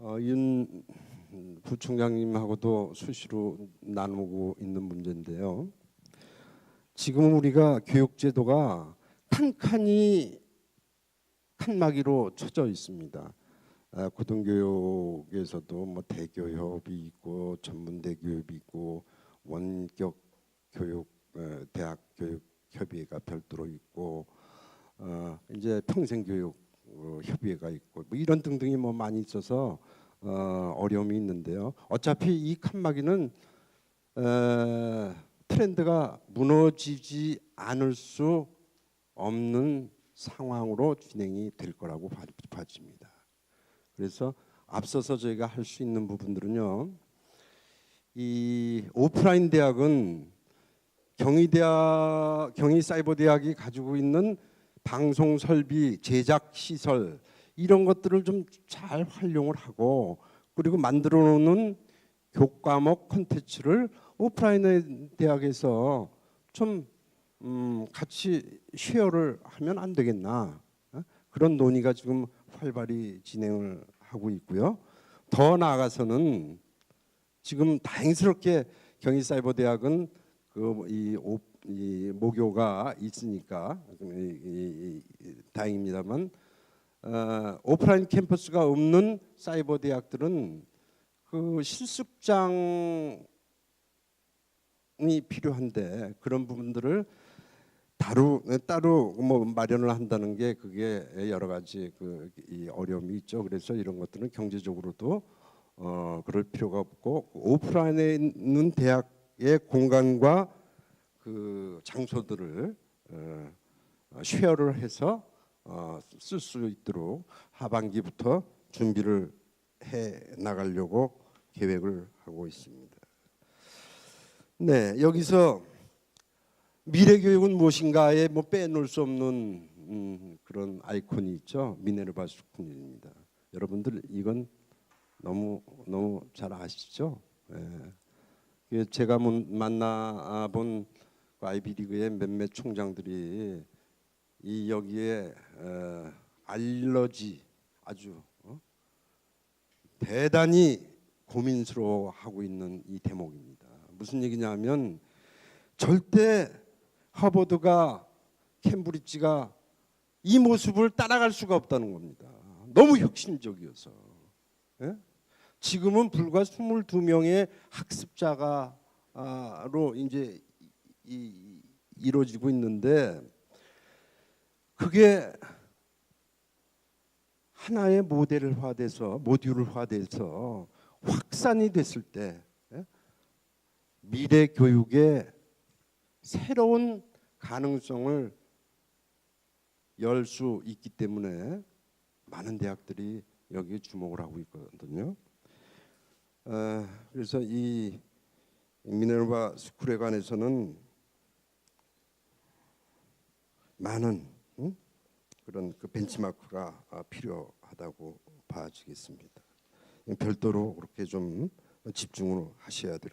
어, 윤 부총장님하고도 수시로 나누고 있는 문제인데요. 지금 우리가 교육제도가 칸칸이 칸막이로 쳐져 있습니다. 아, 고등교육에서도 뭐 대교협이 있고 전문대교협이 있고 원격 교육 어, 대학 교육 협의회가 별도로 있고 어, 이제 평생 교육 어, 협의회가 있고 뭐 이런 등등이 뭐 많이 있어서 어, 어려움이 있는데요. 어차피 이 칸막이는 에, 트렌드가 무너지지 않을 수 없는 상황으로 진행이 될 거라고 봐- 봐집니다. 그래서 앞서서 저희가 할 수 있는 부분들은요. 이 오프라인 대학은 경희대학 경희사이버대학이 가지고 있는 방송 설비, 제작 시설 이런 것들을 좀 잘 활용을 하고 그리고 만들어 놓는 교과목 콘텐츠를 오프라인 대학에서 좀 음, 같이 쉐어를 하면 안 되겠나 어? 그런 논의가 지금 활발히 진행을 하고 있고요. 더 나아가서는 지금 다행스럽게 경희사이버대학은 그이 이 모교가 있으니까 이, 이, 이, 다행입니다만 어, 오프라인 캠퍼스가 없는 사이버 대학들은 그 실습장이 필요한데 그런 부분들을 따로 따로 뭐 마련을 한다는 게 그게 여러 가지 그이 어려움이 있죠. 그래서 이런 것들은 경제적으로도 어 그럴 필요가 없고 오프라인에 있는 대학의 공간과 그 장소들을 어, 쉐어를 해서 어, 쓸 수 있도록 하반기부터 준비를 해 나가려고 계획을 하고 있습니다. 네, 여기서 미래 교육은 무엇인가에 뭐 빼놓을 수 없는 음, 그런 아이콘이 있죠. 미네르바 스쿨입니다. 여러분들 이건 너무 너무 잘 아시죠? 예. 제가 문- 만나본 그 아이비리그의 몇몇 총장들이 이 여기에 어, 알러지 아주 어? 대단히 고민스러워하고 있는 이 대목입니다. 무슨 얘기냐면 절대 하버드가 캠브리지가 이 모습을 따라갈 수가 없다는 겁니다. 너무 혁신적이어서. 예? 지금은 불과 22명의 학습자가로 이제 이, 이루어지고 있는데 그게 하나의 모델화돼서 모듈화돼서 확산이 됐을 때 예? 미래 교육의 새로운 가능성을 열 수 있기 때문에 많은 대학들이 여기에 주목을 하고 있거든요. 어, 그래서 이 미네르바 스쿨에 관해서는 많은 응? 그런 그 벤치마크가 아, 필요하다고 봐지겠습니다. 별도로 그렇게 좀 집중을 하셔야 될.